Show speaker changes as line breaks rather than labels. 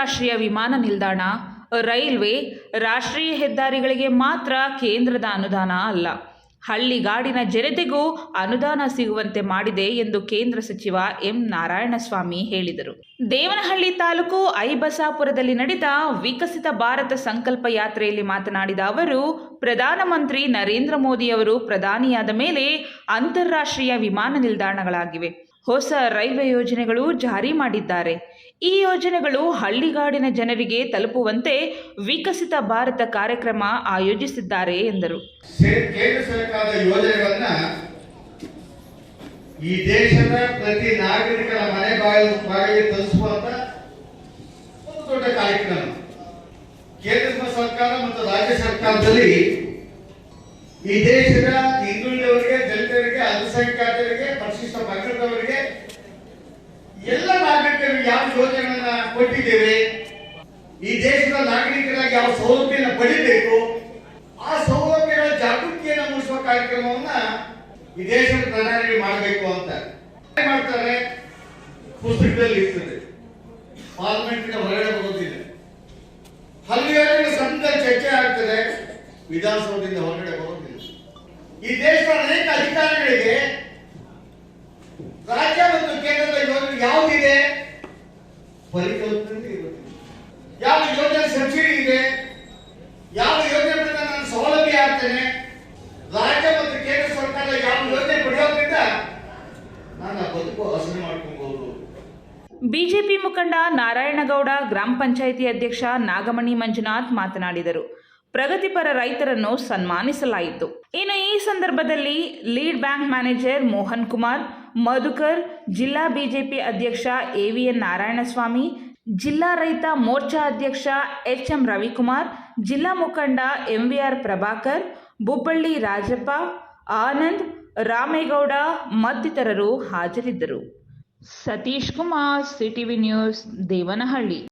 ಅಂತಾರಾಷ್ಟ್ರೀಯ ವಿಮಾನ ನಿಲ್ದಾಣ, ರೈಲ್ವೆ ರಾಷ್ಟ್ರೀಯ ಹೆದ್ದಾರಿಗಳಿಗೆ ಮಾತ್ರ ಕೇಂದ್ರದ ಅನುದಾನ ಅಲ್ಲ. ಹಳ್ಳಿಗಾಡಿನ ಜನತೆಗೂ ಅನುದಾನ ಸಿಗುವಂತೆ ಮಾಡಿದೆ ಎಂದು ಕೇಂದ್ರ ಸಚಿವ ಎಂ. ನಾರಾಯಣಸ್ವಾಮಿ ಹೇಳಿದರು. ದೇವನಹಳ್ಳಿ ತಾಲೂಕು ಐಬಸಾಪುರದಲ್ಲಿ ನಡೆದ ವಿಕಸಿತ ಭಾರತ ಸಂಕಲ್ಪ ಯಾತ್ರೆಯಲ್ಲಿ ಮಾತನಾಡಿದ ಅವರು, ಪ್ರಧಾನಮಂತ್ರಿ ನರೇಂದ್ರ ಮೋದಿಯವರು ಪ್ರಧಾನಿಯಾದ ಮೇಲೆ ಅಂತಾರಾಷ್ಟ್ರೀಯ ವಿಮಾನ ನಿಲ್ದಾಣಗಳಾಗಿವೆ. ಹೊಸ ರೈಲ್ವೆ ಯೋಜನೆಗಳು ಜಾರಿ ಮಾಡಿದ್ದಾರೆ. ಈ ಯೋಜನೆಗಳು ಹಳ್ಳಿಗಾಡಿನ ಜನರಿಗೆ ತಲುಪುವಂತೆ ವಿಕಸಿತ ಭಾರತ ಕಾರ್ಯಕ್ರಮ ಆಯೋಜಿಸಿದ್ದಾರೆ ಎಂದರು.
ಕೇಂದ್ರ ಸರ್ಕಾರದ ಯೋಜನೆಗಳನ್ನ ಈ ದೇಶದ ಪ್ರತಿ ನಾಗರಿಕರ ಮನೆ ಬಾಗಿಲು ಬಾಗಿಲಿಗೆ ತಲುಪಿಸುವಂತ ಒಂದು ದೊಡ್ಡ ಕಾರ್ಯಕ್ರಮ. ಕೇಂದ್ರ ಸರ್ಕಾರ ಮತ್ತು ರಾಜ್ಯ ಸರ್ಕಾರದಲ್ಲಿ ಈ ದೇಶದ ಹಿಂದುಳಿದವರಿಗೆ, ದಲಿತರಿಗೆ, ಅಲ್ಪಸಂಖ್ಯಾತರಿಗೆ, ಪರಿಶಿಷ್ಟ ವರ್ಗದವರಿಗೆ ಎಲ್ಲ ನಾಗರಿಕರಿಗೆ ಯಾವ ಯೋಜನೆಗಳನ್ನ ಕೊಟ್ಟಿದ್ದೇವೆ? ಈ ದೇಶದ ನಾಗರಿಕರಾಗಿ ಯಾವ ಸೌಲಭ್ಯನ ಪಡಿಬೇಕು? ಆ ಸೌಲಭ್ಯಗಳ ಜಾಗೃತಿಯನ್ನು ಮೂಡಿಸುವ ಕಾರ್ಯಕ್ರಮವನ್ನ ಈ ದೇಶದ ಪ್ರಧಾನಿ ಮಾಡಬೇಕು ಅಂತ. ಮಾಡ್ತಾರೆ? ಪುಸ್ತಕದಲ್ಲಿ ಇರ್ತದೆ. ಪಾರ್ಲಿಮೆಂಟ್ ಹೊರಗಡೆ ಬರೋದಿಲ್ಲ ಹಲವು ಸಂತ ಚರ್ಚೆ ಆಗ್ತದೆ. ವಿಧಾನಸೌಧದಿಂದ ಹೊರಗಡೆ ಬರೋದಿಲ್ಲ ಈ ದೇಶದ ಅನೇಕ ಅಧಿಕಾರಿಗಳಿಗೆ ರಾಜ್ಯ ಮತ್ತು ಕೇಂದ್ರದ ಯೋಜನೆ ಯಾವುದಿದೆ ಪರಿಕಲ್ಪನೆ ಇರುವುದಿಲ್ಲ ಯಾವ ಯೋಜನೆ ಸಬ್ಸಿಡಿ ಇದೆ, ಯಾವ ಯೋಜನೆ ಪಡೆದ ನಾನು ಸೌಲಭ್ಯ ಆಗ್ತೇನೆ ರಾಜ್ಯ ಮತ್ತು ಕೇಂದ್ರ ಸರ್ಕಾರ ಯಾವ ಯೋಜನೆ ಪಡೆಯೋದ್ರಿಂದ ನನ್ನ ಬದುಕು ಹಸನು ಮಾಡ್ಕೊಬಹುದು
ಬಿಜೆಪಿ ಮುಖಂಡ ನಾರಾಯಣಗೌಡ ಗ್ರಾಮ ಪಂಚಾಯಿತಿ ಅಧ್ಯಕ್ಷ ನಾಗಮಣಿ ಮಂಜುನಾಥ್ ಮಾತನಾಡಿದರು. ಪ್ರಗತಿಪರ ರೈತರನ್ನು ಸನ್ಮಾನಿಸಲಾಯಿತು. ಇನ್ನು ಈ ಸಂದರ್ಭದಲ್ಲಿ lead bank manager Mohan Kumar Madhukar, ಜಿಲ್ಲಾ ಬಿಜೆಪಿ ಅಧ್ಯಕ್ಷ ಎ ವಿ ಎನ್ ನಾರಾಯಣಸ್ವಾಮಿ, ಜಿಲ್ಲಾ ರೈತ ಮೋರ್ಚಾ ಅಧ್ಯಕ್ಷ ಎಚ್ ಎಂ ರವಿಕುಮಾರ್, ಜಿಲ್ಲಾ ಮುಖಂಡ M V R Prabhakar, Bubballi Rajappa, Anand, Ramegowda ಮತ್ತಿತರರು ಹಾಜರಿದ್ದರು. Satish Kumar CTV news, Devanahalli.